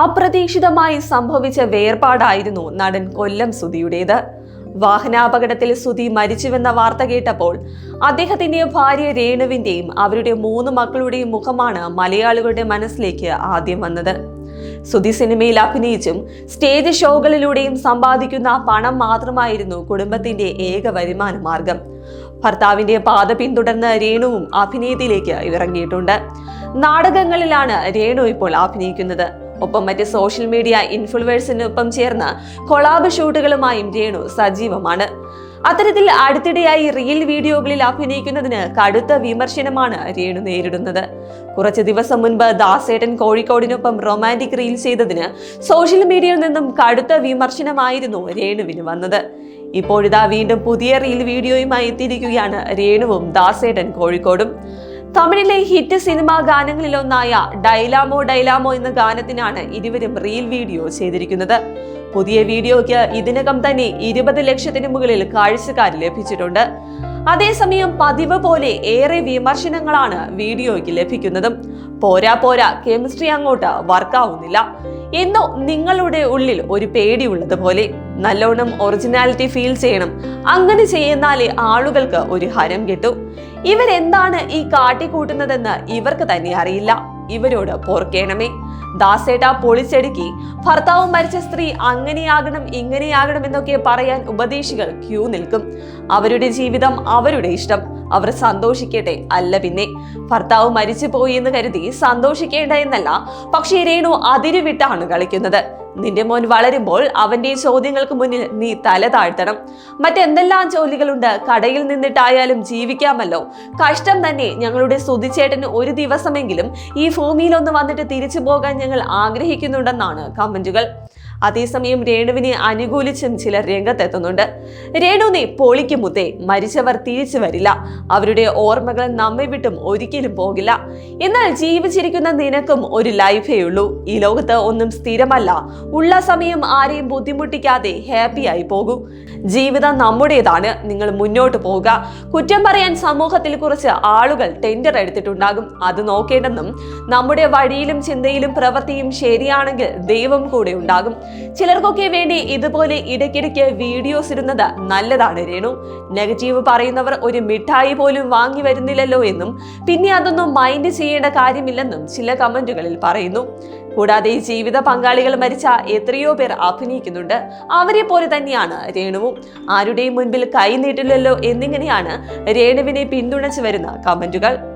അപ്രതീക്ഷിതമായി സംഭവിച്ച വേർപാടായിരുന്നു നടൻ കൊല്ലം സുധിയുടേത്. വാഹനാപകടത്തിൽ സുധി മരിച്ചുവെന്ന വാർത്ത കേട്ടപ്പോൾ അദ്ദേഹത്തിന്റെ ഭാര്യ രേണുവിന്റെയും അവരുടെ മൂന്ന് മക്കളുടെയും മുഖമാണ് മലയാളികളുടെ മനസ്സിലേക്ക് ആദ്യം വന്നത്. സുധി സിനിമയിൽ അഭിനയിച്ചും സ്റ്റേജ് ഷോകളിലൂടെയും സമ്പാദിക്കുന്ന പണം മാത്രമായിരുന്നു കുടുംബത്തിന്റെ ഏക വരുമാന മാർഗം. ഭർത്താവിന്റെ പാത പിന്തുടർന്ന് രേണുവും അഭിനയത്തിലേക്ക് ഇറങ്ങിയിട്ടുണ്ട്. നാടകങ്ങളിലാണ് രേണു ഇപ്പോൾ അഭിനയിക്കുന്നത്. ഒപ്പം മറ്റ് സോഷ്യൽ മീഡിയ ഇൻഫ്ലുവേഴ്സിനൊപ്പം ചേർന്ന കൊളാബ് ഷൂട്ടുകളുമായും രേണു സജീവമാണ്. അത്തരത്തിൽ അടുത്തിടെയായി റീൽ വീഡിയോകളിൽ അഭിനയിക്കുന്നതിന് കടുത്ത വിമർശനമാണ് രേണു നേരിടുന്നത്. കുറച്ച് ദിവസം മുൻപ് ദാസേട്ടൻ കോഴിക്കോടിനൊപ്പം റൊമാന്റിക് റീൽ ചെയ്തതിന് സോഷ്യൽ മീഡിയയിൽ നിന്നും കടുത്ത വിമർശനമായിരുന്നു രേണുവിന് വന്നത്. ഇപ്പോഴിതാ വീണ്ടും പുതിയ റീൽ വീഡിയോയുമായി എത്തിയിരിക്കുകയാണ് രേണുവും ദാസേട്ടൻ കോഴിക്കോടും. തമിഴിലെ ഹിറ്റ് സിനിമാ ഗാനങ്ങളിലൊന്നായ ഡൈലാമോ ഡൈലാമോ എന്ന ഗാനത്തിനാണ് ഇരുവരും റീൽ വീഡിയോ ചെയ്തിരിക്കുന്നത്. പുതിയ വീഡിയോയ്ക്ക് ഇതിനകം തന്നെ ഇരുപത് ലക്ഷത്തിന് മുകളിൽ കാഴ്ചക്കാർ ലഭിച്ചിട്ടുണ്ട്. അതേസമയം പതിവ് പോലെ ഏറെ വിമർശനങ്ങളാണ് വീഡിയോയ്ക്ക് ലഭിക്കുന്നത്. പോരാ പോരാ കെമിസ്ട്രി അങ്ങോട്ട് വർക്കാവുന്നില്ല. എന്നോ നിങ്ങളുടെ ഉള്ളിൽ ഒരു പേടിയുള്ളത് പോലെ നല്ലോണം ഒറിജിനാലിറ്റി ഫീൽ ചെയ്യണം. അങ്ങനെ ചെയ്യുന്നാലേ ആളുകൾക്ക് ഒരു ഹരം കിട്ടും. ഇവരെന്താണ് ഈ കാട്ടിക്കൂട്ടുന്നതെന്ന് ഇവർക്ക് തന്നെ അറിയില്ല. ഇവരോട് പോർക്കേണമേ. ദാസേട്ട പൊളിച്ചടുക്കി. ഭർത്താവ് മരിച്ച സ്ത്രീ അങ്ങനെയാകണം ഇങ്ങനെയാകണം എന്നൊക്കെ പറയാൻ ഉപദേശികൾ ക്യൂ നിൽക്കും. അവരുടെ ജീവിതം അവരുടെ ഇഷ്ടം. അവർ സന്തോഷിക്കട്ടെ അല്ല പിന്നെ. ഭർത്താവ് മരിച്ചു പോയി എന്ന് കരുതി സന്തോഷിക്കേണ്ട എന്നല്ല. പക്ഷേ രേണു അതിരുവിട്ടാണ് കളിക്കുന്നത്. നിന്റെ മോൻ വളരുമ്പോൾ അവന്റെ ചോദ്യങ്ങൾക്ക് മുന്നിൽ നീ തല താഴ്ത്തണം. മറ്റെന്തെല്ലാം ജോലികളുണ്ട്? കടയിൽ നിന്നിട്ടായാലും ജീവിക്കാമല്ലോ. കഷ്ടം തന്നെ ഞങ്ങളുടെ സുതിച്ചേട്ടന് ഒരു ദിവസമെങ്കിലും ഈ ഭൂമിയിൽ ഒന്ന് വന്നിട്ട് തിരിച്ചു പോകാൻ ഞങ്ങൾ ആഗ്രഹിക്കുന്നുണ്ടെന്നാണ് കമന്റുകൾ. അതേസമയം രേണുവിനെ അനുകൂലിച്ചും ചിലർ രംഗത്തെത്തുന്നുണ്ട്. രേണു നീ മരിച്ചവർ തിരിച്ചു വരില്ല. അവരുടെ ഓർമ്മകൾ നമ്മെ വിട്ടും ഒരിക്കലും പോകില്ല. എന്നാൽ ജീവിച്ചിരിക്കുന്ന നിനക്കും ഒരു ലൈഫേ ഉള്ളൂ. ഈ ലോകത്ത് ഒന്നും സ്ഥിരമല്ല. ഉള്ള സമയം ആരെയും ബുദ്ധിമുട്ടിക്കാതെ ഹാപ്പിയായി പോകൂ. ജീവിതം നമ്മുടേതാണ്. നിങ്ങൾ മുന്നോട്ട് പോവുക. കുറ്റം പറയാൻ സമൂഹത്തിൽ കുറച്ച് ആളുകൾ ടെൻഡർ എടുത്തിട്ടുണ്ടാകും. അത് നോക്കേണ്ടെന്നും നമ്മുടെ വഴിയിലും ചിന്തയിലും പ്രവൃത്തിയും ശരിയാണെങ്കിൽ ദൈവം കൂടെ ഉണ്ടാകും. ചിലർക്കൊക്കെ വേണ്ടി ഇതുപോലെ ഇടയ്ക്കിടയ്ക്ക് വീഡിയോസ് ഇടുന്നത് നല്ലതാണ് രേണു. നെഗറ്റീവ് പറയുന്നവർ ഒരു മിഠായി പോലും വാങ്ങി വരുന്നില്ലല്ലോ എന്നും പിന്നെ അതൊന്നും മൈൻഡ് ചെയ്യേണ്ട കാര്യമില്ലെന്നും ചില കമന്റുകളിൽ പറയുന്നു. കൂടാതെ ജീവിത പങ്കാളികൾ മരിച്ച എത്രയോ പേർ അഭിനയിക്കുന്നുണ്ട്. അവരെ പോലെ തന്നെയാണ് രേണുവും. ആരുടെയും മുൻപിൽ കൈ നീട്ടില്ലല്ലോ എന്നിങ്ങനെയാണ് രേണുവിനെ പിന്തുണച്ചു വരുന്ന കമന്റുകൾ.